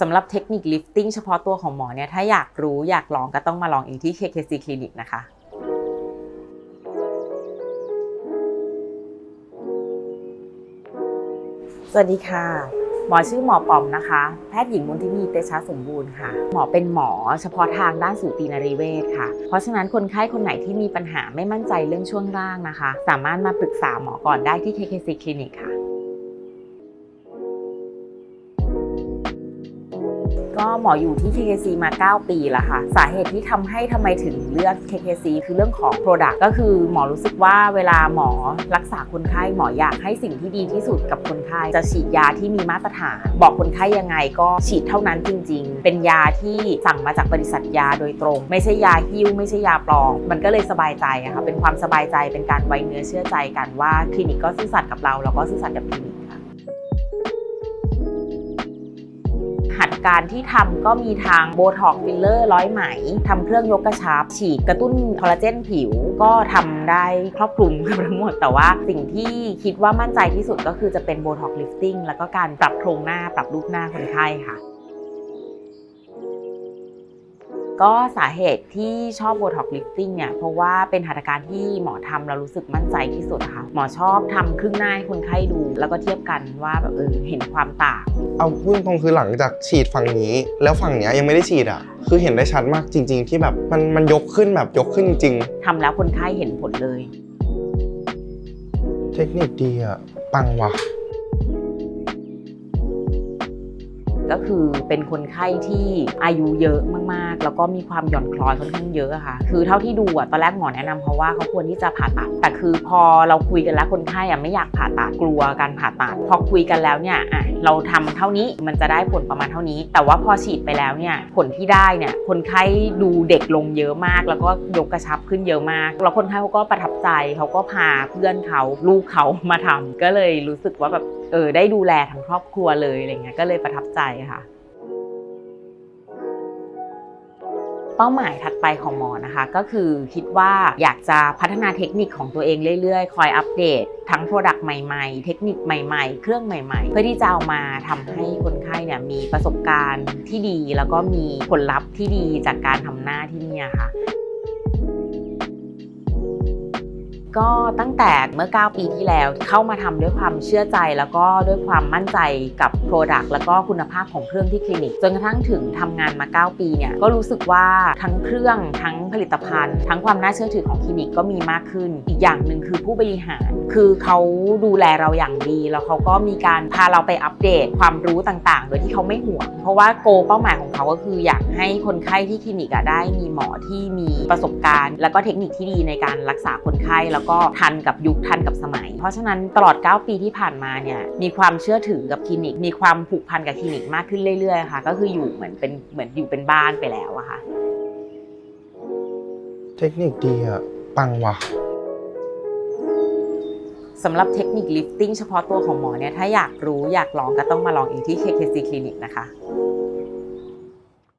สำหรับเทคนิคลิฟติ้งเฉพาะตัวของหมอเนี่ยถ้าอยากรู้อยากลองก็ต้องมาลองเองที่ KKC Clinic นะคะสวัสดีค่ะ หมอชื่อหมอปอมนะคะ แพทย์หญิงมุนทินีเตชะสมบูรณ์ค่ะ หมอเป็นหมอเฉพาะทางด้านสูตินรีเวชค่ะ เพราะฉะนั้นคนไข้คนไหนที่มีปัญหาไม่มั่นใจเรื่องช่วงล่างนะคะ สามารถมาปรึกษาหมอก่อนได้ที่ KKC Clinic ค่ะ ก็หมออยู่ที่ KKC มา 9 ปีแล้วค่ะ สาเหตุที่ทำให้ทำไมถึงเลือก KKC คือเรื่องของ Product ก็คือหมอรู้สึกว่าเวลาหมอรักษาคนไข้หมออยากให้สิ่งที่ดีที่สุดกับคนไข้จะฉีดยาที่มีมาตรฐาน บอกคนไข้ยังไงก็ฉีดเท่านั้นจริง ๆ เป็นยาที่สั่งมาจากบริษัทยาโดยตรง ไม่ใช่ยาหิ้วไม่ใช่ยาปลอม มันก็เลยสบายใจอะค่ะเป็นความสบายใจเป็นการไว้เนื้อเชื่อใจกันว่าคลินิกก็ซื่อสัตย์กับเราแล้วก็ซื่อสัตย์กับคลินิก การที่ทำก็มีทางโบท็อกฟิลเลอร์ร้อยไหมทำเครื่องยกกระชับ ฉีดกระตุ้นคอลลาเจนผิวก็ทำได้ครอบคลุมกันทั้งหมด แต่ว่าสิ่งที่คิดว่ามั่นใจที่สุดก็คือจะเป็นโบท็อกลิฟติ้งแล้วก็การปรับโครงหน้าปรับรูปหน้าคนไข้ค่ะ ก็สาเหตุที่ชอบโบท็อกลิฟติ้งเนี่ยเพราะว่าเป็นหัตถการที่หมอทำแล้วรู้สึกมั่นใจที่สุดอะค่ะหมอชอบทำครึ่งหน้าให้คนไข้ดู แล้วก็เทียบกันว่าแบบเออเห็นความต่างเอาพูดตรงคือหลังจากฉีดฝั่งนี้ แล้วฝั่งเนี้ยยังไม่ได้ฉีดอะ คือเห็นได้ชัดมากจริง ๆ ที่แบบมันมันยกขึ้นแบบยกขึ้นจริงทำแล้วคนไข้เห็นผลเลย เทคนิคดีอะปังว่ะ ก็คือเป็นคนไข้ที่อายุเยอะมากๆ แล้วก็มีความหย่อนคล้อยค่อนข้างเยอะค่ะ คือเท่าที่ดูอะตอนแรกหมอแนะนำเพราะว่าเขาควรที่จะผ่าตัด แต่คือพอเราคุยกันแล้วคนไข้อะไม่อยากผ่าตัดกลัวการผ่าตัด พอคุยกันแล้วเนี่ยอะเราทำเท่านี้มันจะได้ผลประมาณเท่านี้ แต่ว่าพอฉีดไปแล้วเนี่ยผลที่ได้เนี่ยคนไข้ดูเด็กลงเยอะมาก แล้วก็ยกกระชับขึ้นเยอะมาก แล้วคนไข้เขาก็ประทับใจเขาก็พาเพื่อนเขาลูกเขามาทำก็เลยรู้สึกว่าแบบ เออได้ดูแลทั้งครอบครัวเลยอะไรเงี้ยก็เลยประทับใจค่ะ เป้าหมายถัดไปของหมอนะคะ ก็คือคิดว่าอยากจะพัฒนาเทคนิคของตัวเองเรื่อยๆ คอยอัปเดต ทั้ง Product ใหม่ๆ เทคนิคใหม่ๆ เครื่องใหม่ๆ เพื่อที่จะเอามาทำให้คนไข้เนี่ยมีประสบการณ์ที่ดี แล้วก็มีผลลัพธ์ที่ดีจากการทำหน้าที่นี่ค่ะ ก็ตั้งแต่เมื่อ 9 ปีที่แล้วเข้ามาทำด้วยความเชื่อใจ แล้วก็ด้วยความมั่นใจกับ Product แล้วก็คุณภาพของเครื่องที่คลินิก จนกระทั่งถึงทำงานมา 9 ปีเนี่ยก็รู้สึกว่าทั้งเครื่องทั้งผลิตภัณฑ์ ทั้งความน่าเชื่อถือของคลินิกก็มีมากขึ้น อีกอย่างหนึ่งคือผู้บริหาร คือเขาดูแลเราอย่างดี แล้วเขาก็มีการพาเราไปอัปเดตความรู้ต่างๆ โดยที่เขาไม่ห่วง เพราะว่าโกเป้าหมายของเขาก็คืออยากให้คนไข้ที่คลินิกอะได้มีหมอที่มีประสบการณ์ แล้วก็เทคนิคที่ดีในการรักษาคนไข้แล้วก็ทันกับยุคทันกับสมัย เพราะฉะนั้นตลอด 9 ปีที่ผ่านมาเนี่ยมีความเชื่อถือกับคลินิก มีความผูกพันกับคลินิกมากขึ้นเรื่อยๆค่ะก็คืออยู่เหมือนเป็นเหมือนอยู่เป็นบ้านไปแล้วอะค่ะเทคนิคดีอะปังว่ะสำหรับเทคนิคลิฟติ้งเฉพาะตัวของหมอเนี่ยถ้าอยากรู้อยากลองก็ต้องมาลองเองที่ KKC Clinic นะคะ